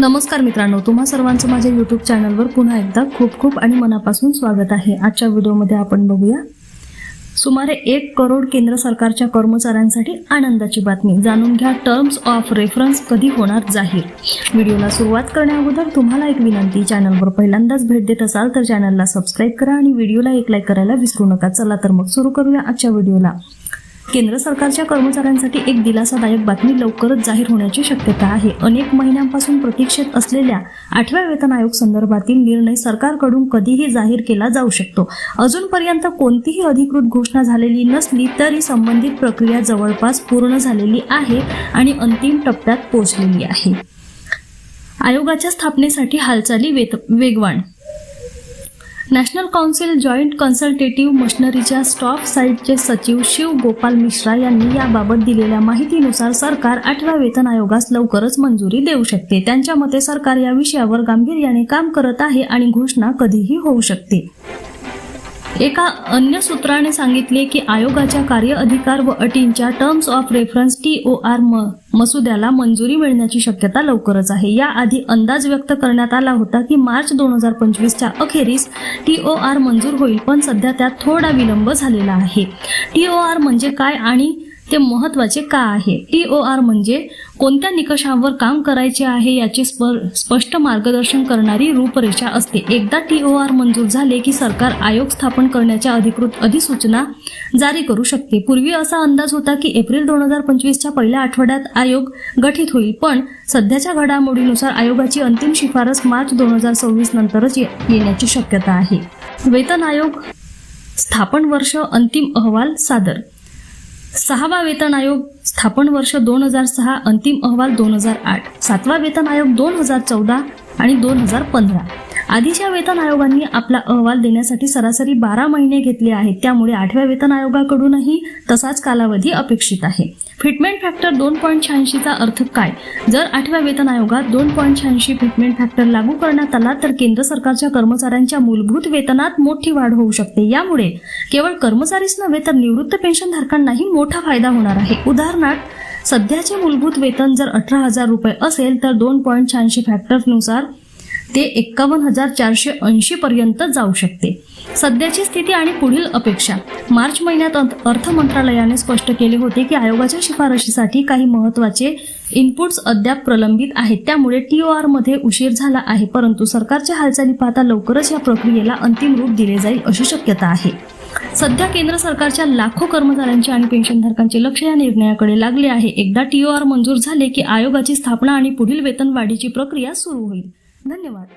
नमस्कार मित्रांनो तुम्हा सर्वांचं माझ्या यूट्यूब चॅनलवर पुन्हा एकदा खूप खूप आणि मनापासून स्वागत आहे. आजच्या व्हिडिओमध्ये आपण बघूया. सुमारे एक करोड केंद्र सरकारच्या कर्मचाऱ्यांसाठी आनंदाची बातमी. जाणून घ्या टर्म्स ऑफ रेफरन्स कधी होणार जाहीर. व्हिडिओला सुरुवात करण्याअगोदर तुम्हाला एक विनंती चॅनलवर पहिल्यांदाच भेट देत असाल तर चॅनलला सबस्क्राईब करा आणि व्हिडिओला एक लाईक करायला विसरू नका. चला तर मग सुरू करूया आजच्या व्हिडिओला. केंद्र सरकारच्या कर्मचाऱ्यांसाठी एक दिलासादायक बातमी लवकरच जाहीर होण्याची शक्यता आहे. अनेक महिन्यांपासून प्रतीक्षेत असलेल्या आठव्या वेतन आयोग संदर्भातील निर्णय सरकारकडून कधीही जाहीर केला जाऊ शकतो. अजूनपर्यंत कोणतीही अधिकृत घोषणा झालेली नसली तरी संबंधित प्रक्रिया जवळपास पूर्ण झालेली आहे आणि अंतिम टप्प्यात पोहोचलेली आहे. आयोगाच्या स्थापनेसाठी हालचाली वेत वेगवान नॅशनल काउन्सिल जॉईंट कन्सल्टेटिव्ह मशनरीच्या स्टॉफ साईटचे सचिव शिव गोपाल मिश्रा यांनी याबाबत दिलेल्या माहितीनुसार सरकार आठव्या वेतन आयोगास लवकरच मंजुरी देऊ शकते. त्यांच्या मते सरकार या विषयावर गांभीर्याने काम करत आहे आणि घोषणा कधीही होऊ शकते. एका अन्य सूत्राने सांगितले की आयोगाच्या कार्य अधिकार व अटींच्या terms of reference T O R मसुद्याला मंजुरी मिळण्याची शक्यता लवकरच आहे. याआधी अंदाज व्यक्त करण्यात आला होता की मार्च दोन हजार पंचवीसच्या अखेरीस टी ओ आर मंजूर होईल पण सध्या त्यात थोडा विलंब झालेला आहे. टी ओ आर म्हणजे काय आणि ते महत्त्वाचे का आहे? टी ओ आर म्हणजे कोणत्या निकषांवर काम करायचे आहे याचे स्प- स्पष्ट मार्गदर्शन करणारी रूपरेषा असते. एकदा टी ओ आर मंजूर झाले की सरकार आयोग स्थापन करण्याच्या अधिकृत अधिसूचना जारी करू शकते. पूर्वी असा अंदाज होता की एप्रिल दोन हजार पंचवीसच्या पहिल्या आठवड्यात आयोग गठीत होईल पण सध्याच्या घडामोडीनुसार आयोगाची अंतिम शिफारस मार्च दोन हजार सव्वीस नंतरच ये- येण्याची शक्यता आहे. वेतन आयोग स्थापन वर्ष अंतिम अहवाल सादर सहावा वेतन आयोग स्थापन वर्ष दोन हजार सहा अंतिम अहवाल दोन हजार आठ. सातवा वेतन आयोग दोन हजार चौदा आणि दोन हजार पंधरा. आधीच्या वेतन आयोगांनी आपला अहवाल देण्यासाठी सरासरी बारा महिने घेतले आहेत. त्यामुळे आठव्या वेतन आयोगाकडूनही तसाच कालावधी अपेक्षित आहे. फिटमेंट फॅक्टर दोन पॉईंट शहाऐंशीचा अर्थ काय? जर आठव्या वेतन आयोगात दोन पॉईंट शहाऐंशी फिटमेंट फॅक्टर लागू करण्यात आला तर केंद्र सरकारच्या कर्मचाऱ्यांच्या मूलभूत वेतनात मोठी वाढ होऊ शकते. यामुळे केवळ कर्मचारीच नव्हे तर निवृत्त पेन्शनधारकांनाही मोठा फायदा होणार आहे. उदाहरणार्थ सध्याचे मूलभूत वेतन जर अठरा हजार रुपये असेल तर दोन पॉईंट शहाऐंशी फॅक्टरनुसार ते एक्कावन्न हजार चारशे ऐंशी पर्यंत जाऊ शकते. सध्याची स्थिती आणि पुढील अपेक्षा. मार्च महिन्यात अर्थ- अर्थ मंत्रालयाने स्पष्ट केले होते की आयोगाच्या शिफारशीसाठी काही महत्त्वाचे इनपुट्स अद्याप प्रलंबित आहेत. त्यामुळे टीओआरमध्ये उशीर झाला आहे परंतु सरकारच्या हालचाली पाहता लवकरच या प्रक्रियेला अंतिम रूप दिले जाईल अशी शक्यता आहे. सध्या केंद्र सरकारच्या लाखो कर्मचाऱ्यांचे आणि पेन्शनधारकांचे लक्ष या निर्णयाकडे लागले आहे. एकदा टीओआर मंजूर झाले की आयोगाची स्थापना आणि पुढील वेतन वाढीची प्रक्रिया सुरू होईल. धन्यवाद.